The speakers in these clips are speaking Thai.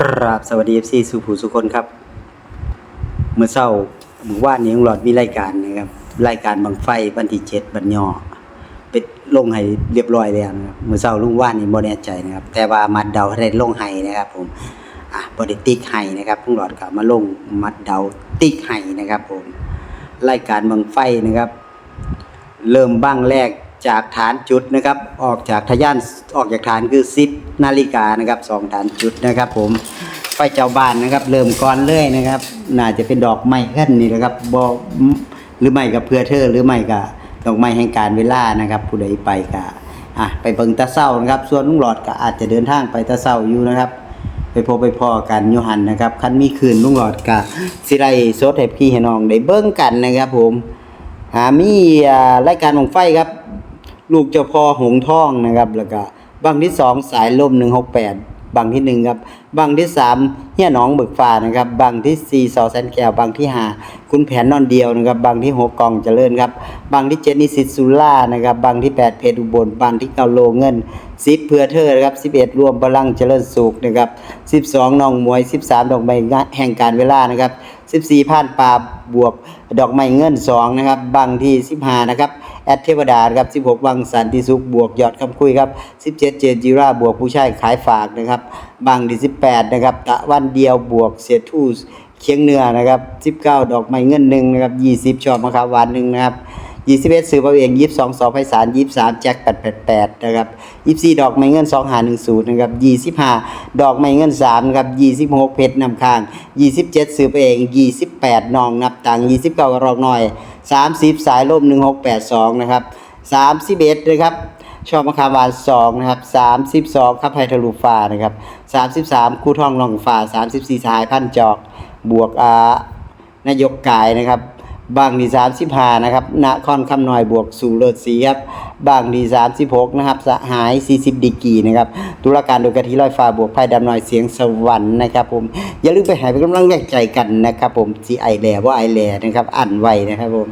กราบสวัสดี FC สุภูสุคนครับ เมื่อเช้าหมู่ว่านนี้ลุงหลอดมีรายการนะครับรายการบังไฟวันที่เจ็ดบันยอไปลงให้เรียบร้อยแล้วนะครับเมื่อเช้าลุงว่านนี่บ่แน่ใจนะครับ แต่ว่ามัดเดาได้ลงให้นะครับ ผมอะบ่ได้ติ๊กให้นะครับลุงหลอดก็มาลงมัดเดาติกให้นะครับ ผมรายการบังไฟนะครับ เริ่มบ้างแรก จากฐานจุดนะครับ ออกจากทะยานออกจากฐานคือ10นาฬิกานะครับสองฐานจุดนะครับ ผมไฟเจ้าบ้านนะครับ เริ่มก่อนเลยนะครับ น่าจะเป็นดอกไม้ขึ้นนี่นะครับบอหรือไม่กับเพื่อเธอหรือไม่กับดอกไม้แห่งการเวลานะครับ ผู้ใดไปก็อะไปเบิ่งตะเศร้านะครับ ส่วนลุงหลอดก็อาจจะเดินทางไปตะเศร้าอยู่นะครับ ไปพบไปพอกันยูหันนะครับคันมีคืนลุงหลอดก็สิได้สดให้พี่ให้น้องได้เบิ่งกันนะครับ ผมหามีอ่รายการของไฟครับ ลูกเจ้าพ่อหงท่องนะครับ แล้วก็บังที่สองสายลมหนึ่งหกแปดบังที่หนึ่งครับบังที่สามเฮียหนองเบิกฟ้านะครับบังที่สี่สอแสนแก้วบังที่ห้าคุณแผนนอนเดียวนะครับบังที่หกกองเจริญครับบังที่เจ็ดนิสิตสุล่านะครับบังที่แปดเพชรอุบลบังที่เก้าโลเงินสิบเพื่อเธอนะครับสิบเอ็ดรวมพลังเจริญสุขนะครับสิบสองน้องมวยสิบสามดอกไม้แห่งการเวลานะครับสิบสี่ผ่านป่าบวกดอกไม้เงินสองนะครับบังที่สิบห้านะครับ แอดเทวดาครับ 16 วังสันติสุขบวกยอดคำคุยครับ 17 เจนจิราบวกผู้ชายขายฝากนะครับ บางที่18 นะครับตะวันเดียวบวกเสียทูสเคียงเนื้อนะครับ 19 ดอกไม้เงินหนึ่งนะครับ 20 ชอบมะขามหวานหนึ่งนะครับ ยี่สิบเอ็ดซื้อเอาเองยี่สิบสองสองไพศาลยี่สิบสามแจ็คแปดแปดแปดนะครับยี่สิบสี่ดอกไม้เงินสองหาหนึ่งศูนย์นะครับยี่สิบห้าดอกไม้เงินสามนะครับยี่สิบหกเพชรนำค้างยี่สิบเจ็ดซื้อเอาเองยี่สิบแปดนองนับตังยี่สิบเก้ากรองหน่อยสามสิบสายลมหนึ่งหกแปดสองนะครับสามสิบเอ็ดนะครับชอบมะขามหวานสองนะครับสามสิบสองข้าบไพทะลุฟ้านะครับสามสิบสามคู่ทองลองฟ้าสามสิบสี่สายพันจอกบวกอ่านายกกายนะครับ บางดี35นะครับนครคำหน้อยบวกสู่เลิศสีครับบางดี36นะครับสหาย40ดีกีนะครับตุลาการโดยกะทิลอยฟ้าบวกไพ่ดำหน้อยเสียงสวรรค์นะครับผมอย่าลืมไปหายไปกำลังแรงใจกันนะครับผมสีไอแหล่ว่าไอแหล่นะครับอ่านไวนะครับผม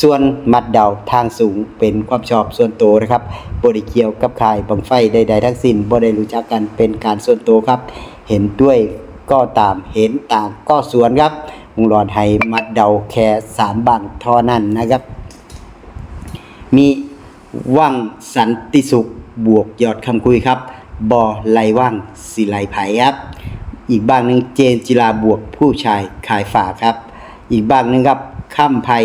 ส่วนมัดเดาทางสูงเป็นความชอบส่วนตัวนะครับบริเกียวกับขายบังไฟใด ๆ ทั้งสิ้นบ่ได้รู้จักกันเป็นการส่วนตัวครับ เห็นด้วยก็ตามเห็นต่างก็สวนครับ มุงหลอดให้มัดเดาแค่สามบังท่านั้นนะครับ มีว่างสันติสุขบวกยอดคำคุยครับบอไหลว่างสิไหลไผ่ครับ อีกบ้างหนึ่งเจนจิลาบวกผู้ชายขายฝาครับ อีกบ้างหนึ่งครับข้ามภัย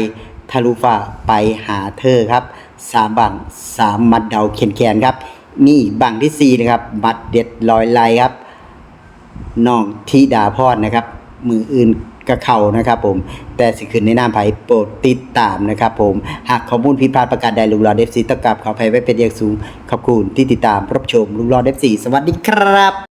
ทะลุฟ้าไปหาเธอครับสามบังสามมัดเดาเขียนแขนครับมีอีกบังที่สี่นะครับบัตรเด็ดลอยไหลครับน้องธิดาพรนะครับ มืออื่น กระเขานะครับผมแต่สิคืนในนามไผ่โปรดติดตามนะครับผมหากข้อมูลผิดพลาดประการใดลุงรอเดฟซีต้องกลับขออภัยไว้เป็นอย่างสูงขอบคุณที่ติดตามรับชมลุงรอเดฟซีสวัสดีครับ